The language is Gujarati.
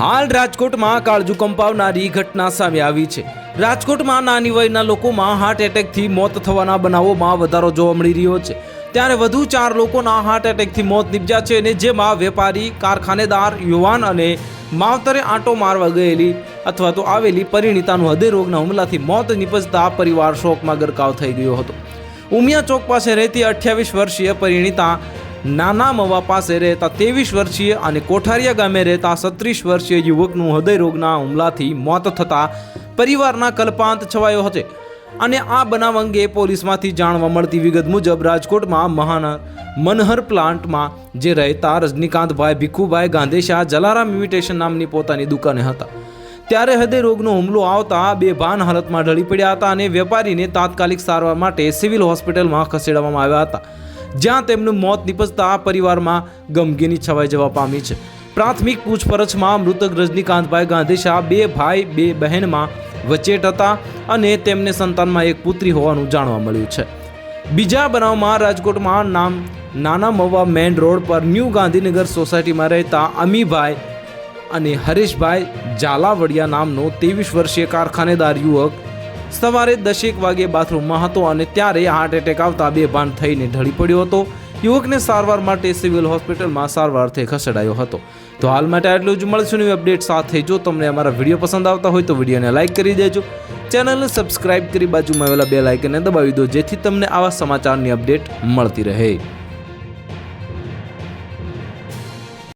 હાલ રાજકોટમાં કાળજુ કંપાવનારી ઘટના સામે આવી છે. રાજકોટમાં નાની વયના લોકોમાં હાર્ટ એટેકથી મોત થવાના બનાવોમાં વધારો જોવા મળી રહ્યો છે. ત્યારે વધુ ચાર લોકોના હાર્ટ એટેકથી મોત નીપજ્યા છે અને જેમાં વેપારી, કારખાનેદાર, યુવાન અને માવતરે આંટો મારવા ગયેલી અથવા તો આવેલી પરિણીતાનું હૃદય રોગના હુમલાથી મોત નીપજતા પરિવાર શોકમાં ગરકાવ થઈ ગયો હતો. ઉમિયા ચોક પાસે રહેતી અઠ્યાવીસ વર્ષીય પરિણીતા નાના મવા પાસે રહેતા ત્રેવીસ વર્ષીય અને કોઠારિયા ગામે રહેતા સત્રીસ વર્ષીય યુવકનું હૃદયરોગના હુમલાથી મોત થતાં પરિવારના કલ્પાંત છવાયો હતો. અને આ બનાવ અંગે પોલીસમાંથી જાણવા મળતી વિગત મુજબ રાજકોટમાં મહાન મનહર પ્લાન્ટમાં જે રહેતા રજનીકાંતભાઈ ભીખુભાઈ ગાંધેશા જલારામ ઇમિટેશન નામની પોતાની દુકાને હતા. ત્યારે હૃદયરોગનો હુમલો આવતા બે ભાન હાલતમાં ઢળી પડ્યા હતા અને વેપારીને તાત્કાલિક સારવાર માટે સિવિલ હોસ્પિટલમાં ખસેડવામાં આવ્યા હતા. જ્યાં તેમનું મોત નિપજતા પરિવારમાં ગમગીની છવાઈ જવા પામી છે. પ્રાથમિક પૂછપરછમાં મૃતક રજનીકાંતભાઈ ગાંધીશા બે ભાઈ, બે બહેનમાં વચેટ હતા અને તેમને સંતાનમાં એક પુત્રી હોવાનું જાણવા મળ્યું છે. બીજા બનાવમાં રાજકોટમાં નામ, નાના મવા મેન રોડ પર ન્યૂ ગાંધીનગર સોસાયટીમાં રહેતા અમીભાઈ અને હરેશભાઈ ઝાલાવડિયા નામનો ત્રેવીસ વર્ષીય કારખાનેદાર યુવક સવારે દસેક વાગે બાથરૂમમાં હતો અને ત્યારે હાર્ટ એટેક આવતા બેભાન થઈને ઢળી પડ્યો હતો. યુવકને સારવાર માટે સિવિલ હોસ્પિટલમાં સારવારથી ખસેડાયો હતો. તો હાલ માટે આટલું જ. મળશું નવી અપડેટ સાથે. જો તમને અમારા વીડિયો પસંદ આવતા હોય તો વિડીયોને લાઇક કરી દેજો. ચેનલને સબસ્ક્રાઇબ કરી બાજુમાં આવેલા બે લાઇકને દબાવી દો જેથી તમને આવા સમાચારની અપડેટ મળતી રહે.